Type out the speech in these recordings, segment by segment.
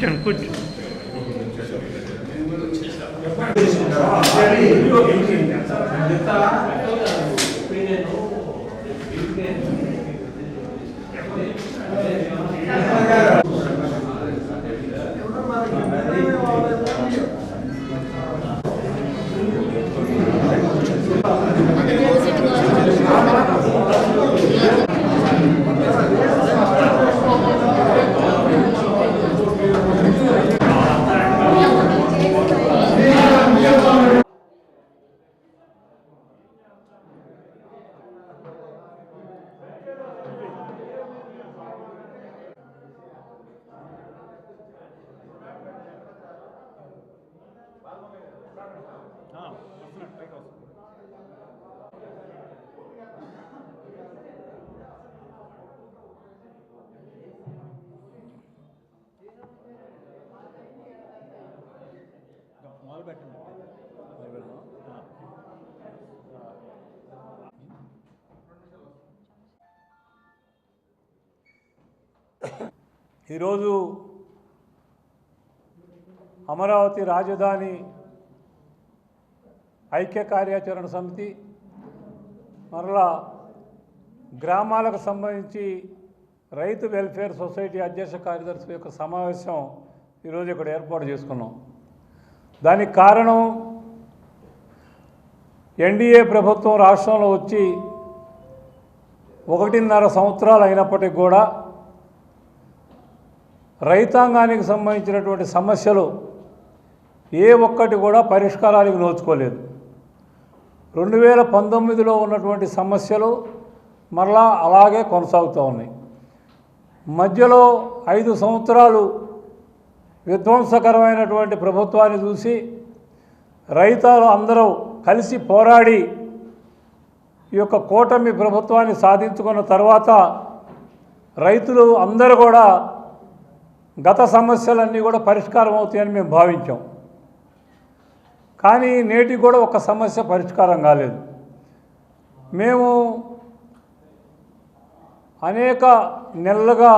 కూర్చోండి కూర్చో. ఈరోజు అమరావతి రాజధాని ఐక్య కార్యాచరణ సమితి మరలా గ్రామాలకు సంబంధించి రైతు వెల్ఫేర్ సొసైటీ అధ్యక్ష కార్యదర్శి యొక్క సమావేశం ఈరోజు ఇక్కడ ఏర్పాటు చేసుకున్నాం. దానికి కారణం ఎన్డీఏ ప్రభుత్వం రాష్ట్రంలో వచ్చి ఒకటిన్నర సంవత్సరాలు అయినప్పటికి కూడా రైతాంగానికి సంబంధించినటువంటి సమస్యలు ఏ ఒక్కటి కూడా పరిష్కారానికి నోచుకోలేదు. రెండు వేల పంతొమ్మిదిలో ఉన్నటువంటి సమస్యలు మరలా అలాగే కొనసాగుతూ ఉన్నాయి. మధ్యలో ఐదు సంవత్సరాలు విధ్వంసకరమైనటువంటి ప్రభుత్వాన్ని చూసి రైతాలు అందరూ కలిసి పోరాడి ఈ యొక్క కూటమి ప్రభుత్వాన్ని సాధించుకున్న తర్వాత రైతులు అందరూ కూడా గత సమస్యలన్నీ కూడా పరిష్కారం అవుతాయని మేము భావించాం. కానీ నేటికి కూడా ఒక సమస్య పరిష్కారం కాలేదు. మేము అనేక నెలలుగా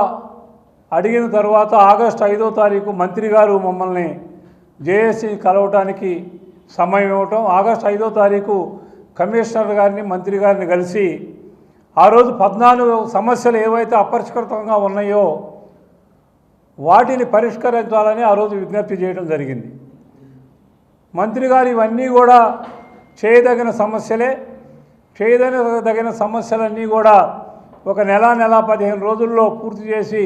అడిగిన తర్వాత ఆగస్టు ఐదో తారీఖు మంత్రి గారు మమ్మల్ని జేఏసీ కలవటానికి సమయం ఇవ్వటం ఆగస్టు ఐదో తారీఖు కమిషనర్ గారిని మంత్రి గారిని కలిసి ఆ రోజు పద్నాలుగు సమస్యలు ఏవైతే అపరిష్కృతంగా ఉన్నాయో వాటిని పరిష్కరించాలని ఆ రోజు విజ్ఞప్తి చేయడం జరిగింది. మంత్రి గారు ఇవన్నీ కూడా చేయదగిన సమస్యలే. చేయదగిన సమస్యలన్నీ కూడా ఒక నెల నెల పదిహేను రోజుల్లో పూర్తి చేసి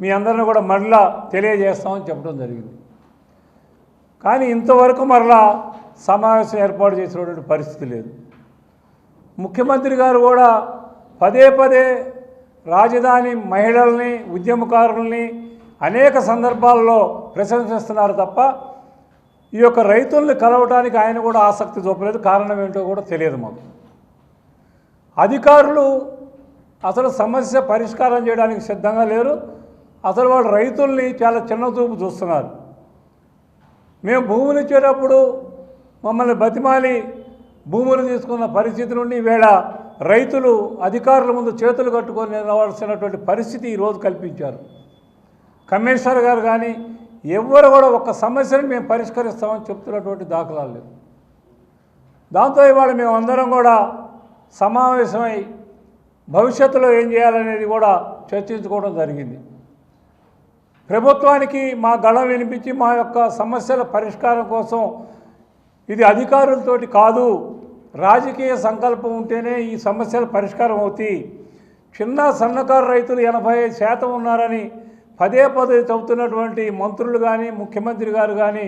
మీ అందరిని కూడా మరలా తెలియజేస్తామని చెప్పడం జరిగింది. కానీ ఇంతవరకు మరలా సమావేశం ఏర్పాటు చేసినటువంటి పరిస్థితి లేదు. ముఖ్యమంత్రి గారు కూడా పదే పదే రాజధాని మహిళల్ని ఉద్యమకారుల్ని అనేక సందర్భాల్లో ప్రశంసిస్తున్నారు తప్ప ఈ యొక్క రైతుల్ని కలవటానికి ఆయన కూడా ఆసక్తి చూపలేదు. కారణం ఏంటో కూడా తెలియదు మాకు. అధికారులు అసలు సమస్య పరిష్కారం చేయడానికి సిద్ధంగా లేరు. అసలు వాళ్ళు రైతుల్ని చాలా చిన్న చూపు చూస్తున్నారు. మేము భూములు ఇచ్చేటప్పుడు మమ్మల్ని బతిమాలి భూములు తీసుకున్న పరిస్థితి నుండి వేళ రైతులు అధికారుల ముందు చేతులు కట్టుకొని నిలవాల్సినటువంటి పరిస్థితి ఈరోజు కల్పించారు. కమిషనర్ గారు కానీ ఎవ్వరు కూడా ఒక సమస్యను మేము పరిష్కరిస్తామని చెప్తున్నటువంటి దాఖలాలు లేవు. దాంతో ఇవాళ మేము అందరం కూడా సమావేశమై భవిష్యత్తులో ఏం చేయాలనేది కూడా చర్చించుకోవడం జరిగింది. ప్రభుత్వానికి మా గళం వినిపించి మా యొక్క సమస్యల పరిష్కారం కోసం ఇది అధికారులతోటి కాదు రాజకీయ సంకల్పం ఉంటేనే ఈ సమస్యలు పరిష్కారం అవుతాయి. చిన్న సన్నకారు రైతులు ఎనభై ఐదు శాతం ఉన్నారని పదే పదే చెబుతున్నటువంటి మంత్రులు కానీ ముఖ్యమంత్రి గారు కానీ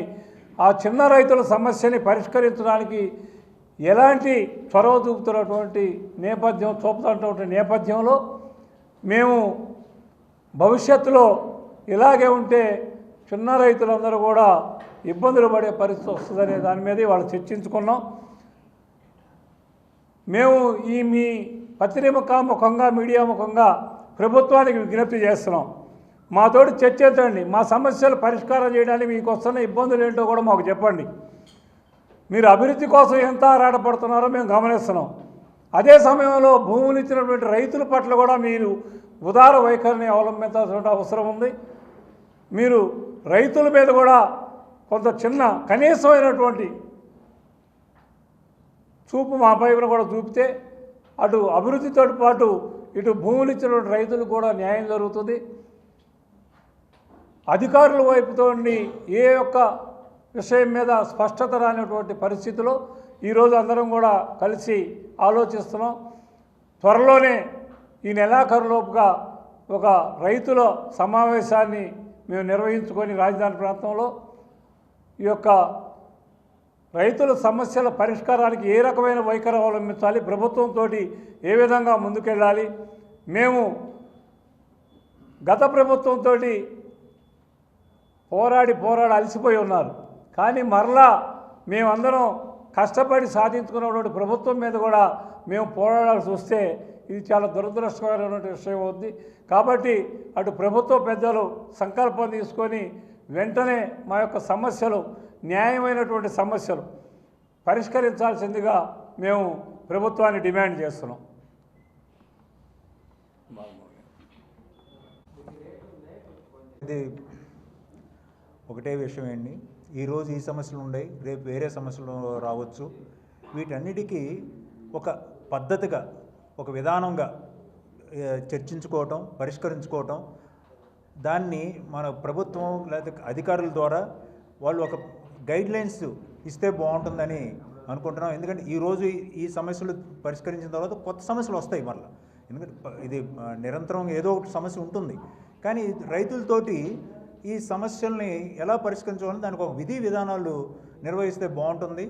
ఆ చిన్న రైతుల సమస్యని పరిష్కరించడానికి ఎలాంటి చొరవ చూపుతున్నటువంటి నేపథ్యం చూపుతున్నటువంటి నేపథ్యంలో మేము భవిష్యత్తులో ఇలాగే ఉంటే చిన్న రైతులందరూ కూడా ఇబ్బందులు పడే పరిస్థితి వస్తుందనే దాని మీద వాళ్ళు చర్చించుకున్నాం. మేము ఈ మీ పత్రిక ముఖంగా మీడియా ముఖంగా ప్రభుత్వానికి విజ్ఞప్తి చేస్తున్నాం. మాతోటి చర్చించండి. మా సమస్యలు పరిష్కారం చేయడానికి మీకు వస్తున్న ఇబ్బందులు ఏంటో కూడా మాకు చెప్పండి. మీరు అభివృద్ధి కోసం ఎంత ఆరాటపడుతున్నారో మేము గమనిస్తున్నాం. అదే సమయంలో భూములు ఇచ్చినటువంటి రైతుల పట్ల కూడా మీరు ఉదార వైఖరిని అవలంబించాల్సిన అవసరం ఉంది. మీరు రైతుల మీద కూడా కొంత చిన్న కనీసమైనటువంటి చూపు మా పైన కూడా చూపితే అటు అభివృద్ధితో పాటు ఇటు భూములు ఇచ్చినటువంటి రైతులకు కూడా న్యాయం జరుగుతుంది. అధికారుల వైపుతో ఏ ఒక్క విషయం మీద స్పష్టత రానటువంటి పరిస్థితిలో ఈరోజు అందరం కూడా కలిసి ఆలోచిస్తున్నాం. త్వరలోనే ఈ నెలాఖరులోపుగా ఒక రైతుల సమావేశాన్ని మేము నిర్వహించుకొని రాజధాని ప్రాంతంలో ఈ యొక్క రైతుల సమస్యల పరిష్కారానికి ఏ రకమైన వైఖరి అవలంబించాలి ప్రభుత్వంతో ఏ విధంగా ముందుకెళ్ళాలి మేము గత ప్రభుత్వంతో పోరాడి పోరాడి అలసిపోయి ఉన్నారు. కానీ మరలా మేమందరం కష్టపడి సాధించుకున్నటువంటి ప్రభుత్వం మీద కూడా మేము పోరాడాల్సి వస్తే ఇది చాలా దురదృష్టకరమైనటువంటి విషయం అవుతుంది కాబట్టి అటు ప్రభుత్వ పెద్దలు సంకల్పం తీసుకొని వెంటనే మా యొక్క సమస్యలు న్యాయమైనటువంటి సమస్యలు పరిష్కరించాల్సిందిగా మేము ప్రభుత్వాన్ని డిమాండ్ చేస్తున్నాం. ఇది ఒకటే విషయం ఏంటి? ఈరోజు ఈ సమస్యలు ఉన్నాయి రేపు వేరే సమస్యలు రావచ్చు. వీటన్నిటికీ ఒక పద్ధతిగా ఒక విధానంగా చర్చించుకోవటం పరిష్కరించుకోవటం దాన్ని మన ప్రభుత్వం లేదా అధికారుల ద్వారా వాళ్ళు ఒక గైడ్లైన్స్ ఇస్తే బాగుంటుందని అనుకుంటున్నాం. ఎందుకంటే ఈరోజు ఈ- సమస్యలు పరిష్కరించిన తర్వాత కొత్త సమస్యలు వస్తాయి మళ్ళీ ఎందుకంటే ఇది నిరంతరం ఏదో ఒకటి సమస్య ఉంటుంది. కానీ రైతులతోటి ఈ సమస్యల్ని ఎలా పరిష్కరించాలని దానికి ఒక విధి విధానాలు నిర్వహిస్తే బాగుంటుంది.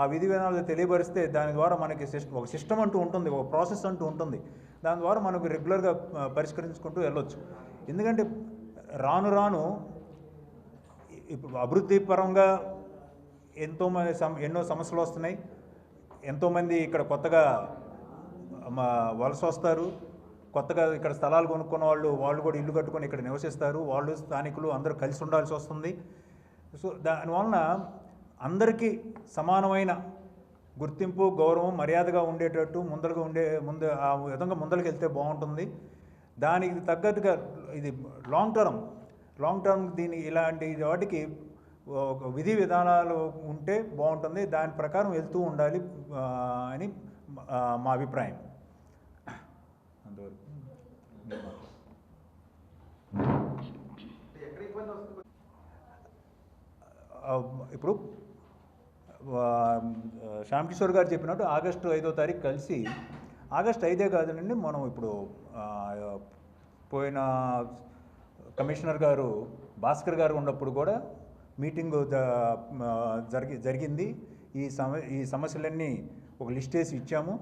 ఆ విధి విధానాలు తెలియపరిస్తే దాని ద్వారా మనకి సిస్టమ్ ఒక సిస్టమ్ అంటూ ఉంటుంది ఒక ప్రాసెస్ అంటూ ఉంటుంది. దాని ద్వారా మనకు రెగ్యులర్గా పరిష్కరించుకుంటూ వెళ్ళొచ్చు. ఎందుకంటే రాను రాను ఇప్పుడు అభివృద్ధి పరంగా ఎంతోమంది సమ ఎన్నో సమస్యలు వస్తున్నాయి. ఎంతోమంది ఇక్కడ కొత్తగా మా వలస వస్తారు. కొత్తగా ఇక్కడ స్థలాలు కొనుక్కున్న వాళ్ళు వాళ్ళు కూడా ఇల్లు కట్టుకొని ఇక్కడ నివసిస్తారు. వాళ్ళు స్థానికులు అందరూ కలిసి ఉండాల్సి వస్తుంది. సో దానివలన అందరికీ సమానమైన గుర్తింపు గౌరవం మర్యాదగా ఉండేటట్టు ముందరగా ఉండే ముందు ఆ విధంగా ముందరికి వెళ్తే బాగుంటుంది. దానికి తగ్గట్టుగా ఇది లాంగ్ టర్మ్ లాంగ్ టర్మ్ దీని ఇలాంటి వాటికి విధి విధానాలు ఉంటే బాగుంటుంది. దాని ప్రకారం వెళ్తూ ఉండాలి అని మా అభిప్రాయం. అంతవరకు. ఇప్పుడు శ్యామ్ కిషోర్ గారు చెప్పినట్టు ఆగస్టు ఐదో తారీఖు కలిసి ఆగస్టు ఐదే కాదండి మనం ఇప్పుడు పోయిన కమిషనర్ గారు భాస్కర్ గారు ఉన్నప్పుడు కూడా మీటింగ్ జరిగి జరిగింది. ఈ సమ ఈ సమస్యలన్నీ ఒక లిస్ట్ వేసి ఇచ్చాము.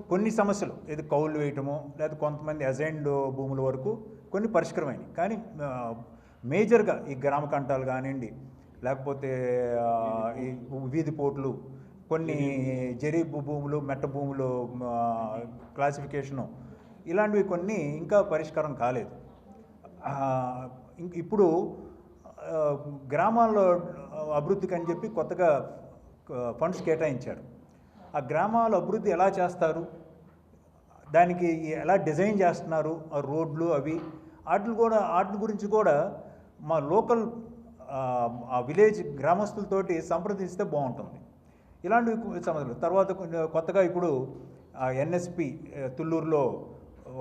కొన్ని సమస్యలు ఏది కౌలు వేయటము లేదా కొంతమంది అజైన్డ్ భూముల వరకు కొన్ని పరిష్కరమైనవి కానీ మేజర్గా ఈ గ్రామ కంటాలు కానివ్వండి లేకపోతే ఈ వీధి పోట్లు కొన్ని జరీ భూములు మెట్ట భూములు క్లాసిఫికేషను ఇలాంటివి కొన్ని ఇంకా పరిష్కారం కాలేదు. ఇం- ఇప్పుడు గ్రామాల్లో అభివృద్ధికి అని చెప్పి కొత్తగా ఫండ్స్ కేటాయించారు. ఆ గ్రామాల అభివృద్ధి ఎలా చేస్తారు? దానికి ఎలా డిజైన్ చేస్తున్నారు? ఆ రోడ్లు అవి వాటిని కూడా వాటి గురించి కూడా మా లోకల్ ఆ, విలేజ్ గ్రామస్తులతోటి సంప్రదిస్తే బాగుంటుంది. ఇలాంటివి సమస్యలు తర్వాత కొత్తగా ఇప్పుడు ఎన్ఎస్పి తుళ్ళూరులో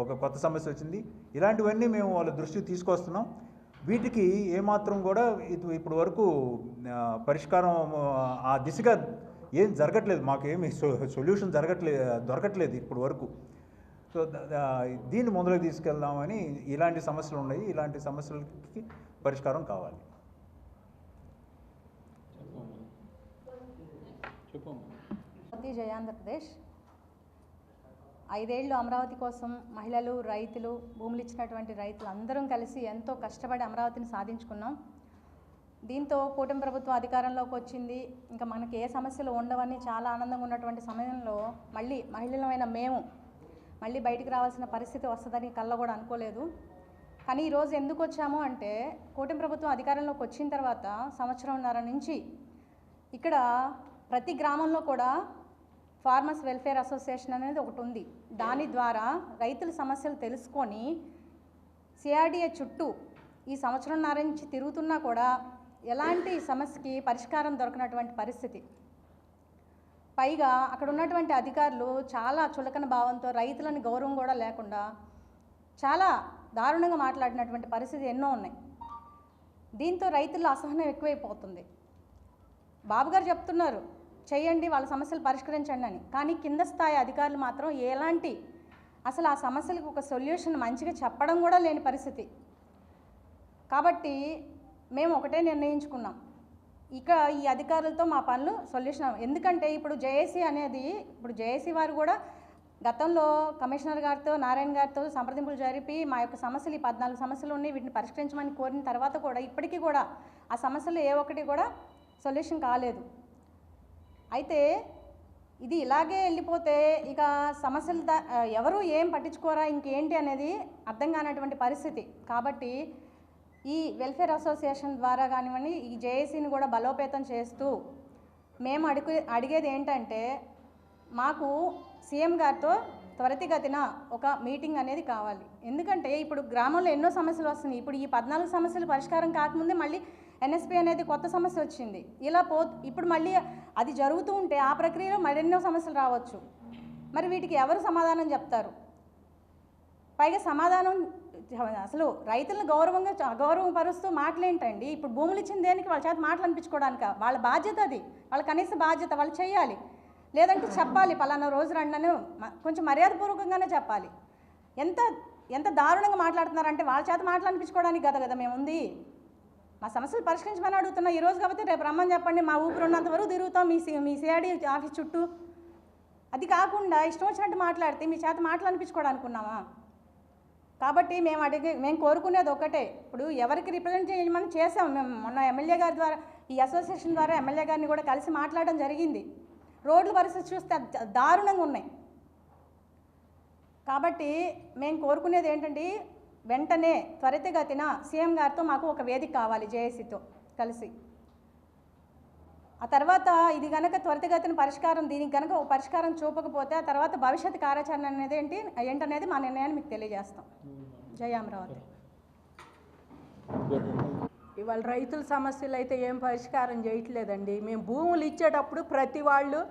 ఒక కొత్త సమస్య వచ్చింది. ఇలాంటివన్నీ మేము వాళ్ళ దృష్టికి తీసుకొస్తున్నాం. వీటికి ఏమాత్రం కూడా ఇది ఇప్పుడు వరకు పరిష్కారం ఆ దిశగా ఏం జరగట్లేదు మాకు ఏమి సొల్యూషన్ జరగట్లేదు దొరకట్లేదు ఇప్పుడు వరకు. సో దీన్ని ముందులోకి తీసుకెళ్దామని ఇలాంటి సమస్యలు ఉన్నాయి ఇలాంటి సమస్యలకి పరిష్కారం కావాలి. అమరావతి జయ ఆంధ్రప్రదేశ్ ఐదేళ్ళు అమరావతి కోసం మహిళలు రైతులు భూములు ఇచ్చినటువంటి రైతులు అందరం కలిసి ఎంతో కష్టపడి అమరావతిని సాధించుకున్నాం. దీంతో కూటమి ప్రభుత్వం అధికారంలోకి వచ్చింది. ఇంకా మనకి ఏ సమస్యలు ఉండవని చాలా ఆనందంగా ఉన్నటువంటి సమయంలో మళ్ళీ మహిళలమైన మేము మళ్ళీ బయటికి రావాల్సిన పరిస్థితి వస్తుందని కళ్ళ కూడా అనుకోలేదు. కానీ ఈరోజు ఎందుకు వచ్చాము అంటే కూటమి ప్రభుత్వం అధికారంలోకి వచ్చిన తర్వాత సంవత్సరంన్నర నుంచి ఇక్కడ ప్రతి గ్రామంలో కూడా ఫార్మర్స్ వెల్ఫేర్ అసోసియేషన్ అనేది ఒకటి ఉంది. దాని ద్వారా రైతుల సమస్యలు తెలుసుకొని సిఆర్డిఏ చుట్టూ ఈ సంవత్సరంన్నర నుంచి తిరుగుతున్నా కూడా ఎలాంటి సమస్యకి పరిష్కారం దొరకనటువంటి పరిస్థితి? పైగా అక్కడ ఉన్నటువంటి అధికారులు చాలా చులకన భావంతో రైతులని గౌరవం కూడా లేకుండా చాలా దారుణంగా మాట్లాడినటువంటి పరిస్థితి ఎన్నో ఉన్నాయి. దీంతో రైతుల అసహనం ఎక్కువైపోతుంది. బాబు గారు చెప్తున్నారు చేయండి వాళ్ళ సమస్యలు పరిష్కరించండి అని. కానీ కింద స్థాయి అధికారులు మాత్రం ఎలాంటి అసలు ఆ సమస్యలకు ఒక సొల్యూషన్ మంచిగా చెప్పడం కూడా లేని పరిస్థితి. కాబట్టి మేము ఒకటే నిర్ణయించుకున్నాం. ఇక ఈ అధికారులతో మా పనులు సొల్యూషన్ ఎందుకంటే ఇప్పుడు జేఏసీ అనేది ఇప్పుడు జేఏసీ వారు కూడా గతంలో కమిషనర్ గారితో నారాయణ గారితో సంప్రదింపులు జరిపి మా యొక్క సమస్యలు ఈ పద్నాలుగు సమస్యలు ఉన్నాయి వీటిని పరిష్కరించమని కోరిన తర్వాత కూడా ఇప్పటికీ కూడా ఆ సమస్యలు ఏ ఒక్కటి కూడా సొల్యూషన్ కాలేదు. అయితే ఇది ఇలాగే వెళ్ళిపోతే ఇక సమస్యలు ఎవరు ఏం పట్టించుకోరా ఇంకేంటి అనేది అర్థం కానటువంటి పరిస్థితి. కాబట్టి ఈ వెల్ఫేర్ అసోసియేషన్ ద్వారా కానివ్వండి ఈ జేఏసీని కూడా బలోపేతం చేస్తూ మేము అడుగు అడిగేది ఏంటంటే మాకు సీఎం గారితో త్వరితగతిన ఒక మీటింగ్ అనేది కావాలి. ఎందుకంటే ఇప్పుడు గ్రామంలో ఎన్నో సమస్యలు వస్తున్నాయి. ఇప్పుడు ఈ పద్నాలుగు సమస్యలు పరిష్కారం కాకముందే మళ్ళీ ఎన్ఎస్పి అనేది కొత్త సమస్య వచ్చింది. ఇలా పో ఇప్పుడు మళ్ళీ అది జరుగుతూ ఉంటే ఆ ప్రక్రియలో మరెన్నో సమస్యలు రావచ్చు. మరి వీటికి ఎవరు సమాధానం చెప్తారు? పైగా సమాధానం అసలు రైతులను గౌరవంగా అగౌరవం పరుస్తూ మాటలేంటండి? ఇప్పుడు భూములు ఇచ్చిన దేనికి? వాళ్ళ చేత మాటలు అనిపించుకోవడానికి వాళ్ళ బాధ్యత అది. వాళ్ళ కనీస బాధ్యత వాళ్ళు చేయాలి. లేదంటే చెప్పాలి పలానా రోజు రండి మ- కొంచెం మర్యాదపూర్వకంగానే చెప్పాలి. ఎంత ఎంత దారుణంగా మాట్లాడుతున్నారంటే వాళ్ళ చేత మాటలు అనిపించుకోవడానికి కదా కదా మేము ఉంది మా సమస్యలు పరిష్కరించమని అడుగుతున్నా ఈ రోజు కాబట్టి రేపు రమ్మని చెప్పండి. మా ఊపిరి ఉన్నంత వరకు తిరుగుతాం. మీ మీ సిఐడి ఆఫీస్ చుట్టూ. అది కాకుండా ఇష్టం వచ్చినట్టు మాట్లాడితే మీ చేత మాటలు అనిపించుకోవడానికి ఉన్నామా కాబట్టి మేము అడిగి మేము కోరుకునేది ఒకటే. ఇప్పుడు ఎవరికి రిప్రజెంట్ చేయమని చేసాం. మేము మొన్న ఎమ్మెల్యే గారి ద్వారా ఈ అసోసియేషన్ ద్వారా ఎమ్మెల్యే గారిని కూడా కలిసి మాట్లాడడం జరిగింది. రోడ్ల పరిస్థితి చూస్తే దారుణంగా ఉన్నాయి. కాబట్టి మేము కోరుకునేది ఏంటంటే వెంటనే త్వరితగతిన సీఎం గారితో మాకు ఒక వేదిక కావాలి జేఏసీతో కలిసి. ఆ తర్వాత ఇది కనుక త్వరితగతిన పరిష్కారం దీనికి గనక ఒక పరిష్కారం చూపకపోతే ఆ తర్వాత భవిష్యత్ కార్యాచరణ అనేది ఏంటి ఏంటనేది మా నిర్ణయాన్ని మీకు తెలియజేస్తాం. జయ అమరావతి. ఇవాళ రైతుల సమస్యలు అయితే ఏం పరిష్కారం చేయట్లేదండి. మేము భూములు ఇచ్చేటప్పుడు ప్రతి వాళ్ళు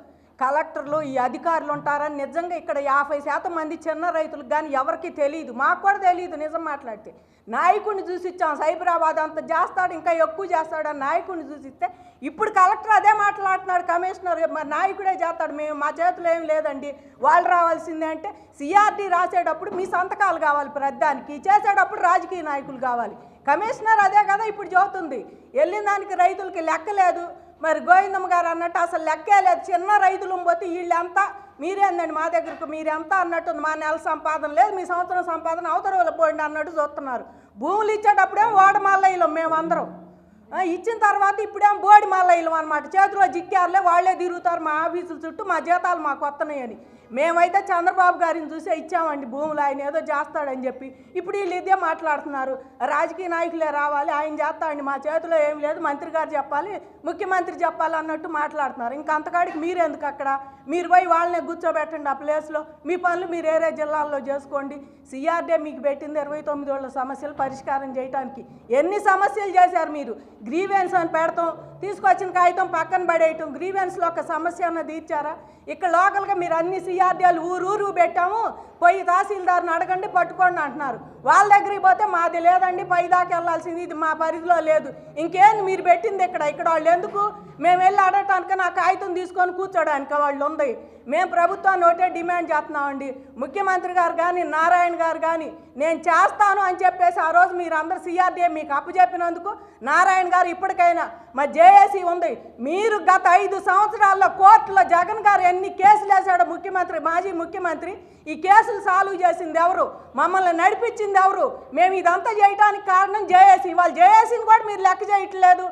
కలెక్టర్లు ఈ అధికారులు ఉంటారని నిజంగా ఇక్కడ యాభై శాతం మంది చిన్న రైతులకు కానీ ఎవరికి తెలియదు. మాకు కూడా తెలియదు నిజం మాట్లాడితే. నాయకుడిని చూసిచ్చాం సైబరాబాద్ అంత చేస్తాడు ఇంకా ఎక్కువ చేస్తాడని నాయకుడిని చూసిస్తే ఇప్పుడు కలెక్టర్ అదే మాట్లాడుతున్నాడు కమిషనర్ మరి నాయకుడే చేస్తాడు. మేము మా చేతిలో ఏం లేదండి. వాళ్ళు రావాల్సిందే అంటే సిఆర్డీ రాసేటప్పుడు మీ సంతకాలు కావాలి ప్రధానికి చేసేటప్పుడు రాజకీయ నాయకులు కావాలి. కమిషనర్ అదే కదా ఇప్పుడు చెబుతుంది. వెళ్ళిన దానికి రైతులకి లెక్క లేదు. మరి గోవిందమ్మ గారు అన్నట్టు అసలు లెక్కే లేదు. చిన్న రైతులు పోతే వీళ్ళంతా మీరేందండి మా దగ్గరకు? మీరెంత అన్నట్టు మా నెల సంపాదన లేదు మీ సంవత్సరం సంపాదన అవతల వాళ్ళు అన్నట్టు చూస్తున్నారు. భూములు ఇచ్చేటప్పుడే ఓడమల్లయ్యలో మేమందరం. ఇచ్చిన తర్వాత ఇప్పుడేం బోడి మల్లయ్యలు అనమాట చేతిలో జిక్కారులే వాళ్ళే తిరుగుతారు మా ఆఫీసుల చుట్టూ మా జీతాలు మాకు వస్తున్నాయని మేమైతే చంద్రబాబు గారిని చూసే ఇచ్చామండి భూములు ఆయన ఏదో చేస్తాడని చెప్పి. ఇప్పుడు వీళ్ళు ఇదే మాట్లాడుతున్నారు. రాజకీయ నాయకులే రావాలి ఆయన చేస్తాడండి మా చేతిలో ఏం లేదు మంత్రి గారు చెప్పాలి ముఖ్యమంత్రి చెప్పాలి అన్నట్టు మాట్లాడుతున్నారు. ఇంకా అంతకాడికి మీరెందుకు అక్కడ? మీరు పోయి వాళ్ళనే కూర్చోబెట్టండి ఆ ప్లేస్లో. మీ పనులు మీరు ఏరే జిల్లాల్లో చేసుకోండి. సిఆర్డే మీకు పెట్టింది ఇరవై తొమ్మిది వాళ్ళ సమస్యలు పరిష్కారం చేయడానికి ఎన్ని సమస్యలు చేశారు మీరు? గ్రీవెన్స్ అని పెడతాం. తీసుకొచ్చిన కాగితం పక్కన పడేయటం. గ్రీవెన్స్లో ఒక సమస్య అన్న తీర్చారా? ఇక్కడ లోకల్గా మీరు అన్ని సిఆర్డీలు ఊరు ఊరు పెట్టాము. పోయి తహసీల్దార్ని అడగండి పట్టుకోండి అంటున్నారు. వాళ్ళ దగ్గరికి పోతే మాది లేదండి పై దాకా వెళ్ళాల్సింది ఇది మా పరిధిలో లేదు. ఇంకేం మీరు పెట్టింది ఇక్కడ? ఇక్కడ వాళ్ళు ఎందుకు? మేము వెళ్ళి అడగటానికి నా కాగితం తీసుకొని కూర్చోడానికి వాళ్ళు ఉంది. మేము ప్రభుత్వాన్ని ఒకటే డిమాండ్ చేస్తున్నామండి. ముఖ్యమంత్రి గారు కానీ నారాయణ గారు కానీ నేను చేస్తాను అని చెప్పేసి ఆ రోజు మీరందరూ సిఆర్డీఏ మీకు అప్పచెప్పినందుకు నారాయణ గారు ఇప్పటికైనా మా జేఏసీ ఉంది. మీరు గత ఐదు సంవత్సరాల్లో కోర్టులో జగన్ గారు ఎన్ని కేసులు వేశాడో ముఖ్యమంత్రి మాజీ ముఖ్యమంత్రి ఈ కేసులు సాల్వ్ చేసింది ఎవరు? మమ్మల్ని నడిపించింది ఎవరు? మేము ఇదంతా చేయడానికి కారణం జేఏసీ. వాళ్ళు జేఏసీని కూడా మీరు లెక్క చేయట్లేదు.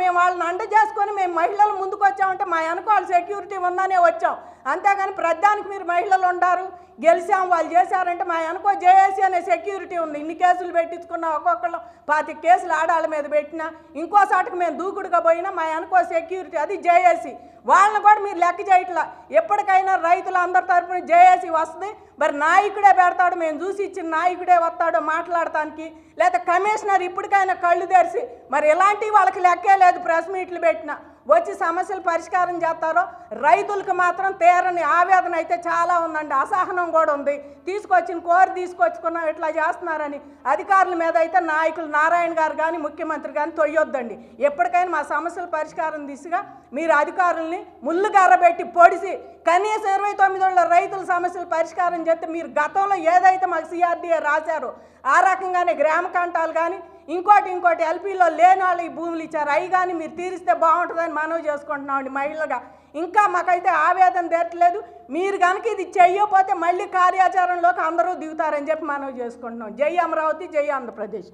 మేము వాళ్ళని అండ చేసుకొని మేము మహిళలు ముందుకు వచ్చామంటే మా వెనక వాళ్ళు సెక్యూరిటీ ఉందనే వచ్చాం. అంతేగాని ప్రధానికి మీరు మహిళలు ఉండారు గెలిచాం వాళ్ళు చేశారంటే మా అనుకో జేఏసీ అనే సెక్యూరిటీ ఉంది. ఇన్ని కేసులు పెట్టించుకున్నా ఒక్కొక్కళ్ళు పాతి కేసులు ఆడాళ్ళ మీద పెట్టినా ఇంకో సాటికి మేము దూకుడుగా పోయినా మా అనుకో సెక్యూరిటీ అది జేఏసీ. వాళ్ళని కూడా మీరు లెక్క చేయట్లా. ఎప్పటికైనా రైతులు అందరి తరఫున జేఏసీ వస్తుంది. మరి నాయకుడే పెడతాడు మేము చూసి ఇచ్చిన నాయకుడే వస్తాడో మాట్లాడటానికి. లేదా కమిషనర్ ఇప్పటికైనా కళ్ళు తెరిచి మరి ఇలాంటివి వాళ్ళకి లెక్కే లేదు ప్రెస్ మీట్లు పెట్టినా. వచ్చి సమస్యలు పరిష్కారం చేస్తారో రైతులకు మాత్రం తీరని ఆవేదన అయితే చాలా ఉందండి. అసహనం కూడా ఉంది. తీసుకొచ్చిన కోరి తీసుకొచ్చుకున్నాం ఇట్లా చేస్తున్నారని అధికారుల మీద అయితే నాయకులు నారాయణ గారు కానీ ముఖ్యమంత్రి కానీ తొయ్యొద్దండి. ఎప్పటికైనా మా సమస్యల పరిష్కారం దిశగా మీరు అధికారుల్ని ముళ్ళు గర్రబెట్టి పొడిసి కనీసం ఇరవై తొమ్మిదిలో రైతుల సమస్యలు పరిష్కారం చేస్తే మీరు గతంలో ఏదైతే మాకు సిఆర్డీఏ రాశారో ఆ రకంగానే గ్రామ కాంటాలు కానీ ఇంకోటి ఇంకోటి ఎల్పీలో లేని వాళ్ళు ఈ భూములు ఇచ్చారు. అవి కానీ మీరు తీరిస్తే బాగుంటుందని మనవి చేసుకుంటున్నామండి మహిళగా ఇంకా మాకైతే ఆవేదన తీరట్లేదు. మీరు కనుక ఇది చెయ్యకపోతే మళ్ళీ కార్యాచరణలోకి అందరూ దిగుతారని చెప్పి మనవి చేసుకుంటున్నాం. జై అమరావతి జై ఆంధ్రప్రదేశ్.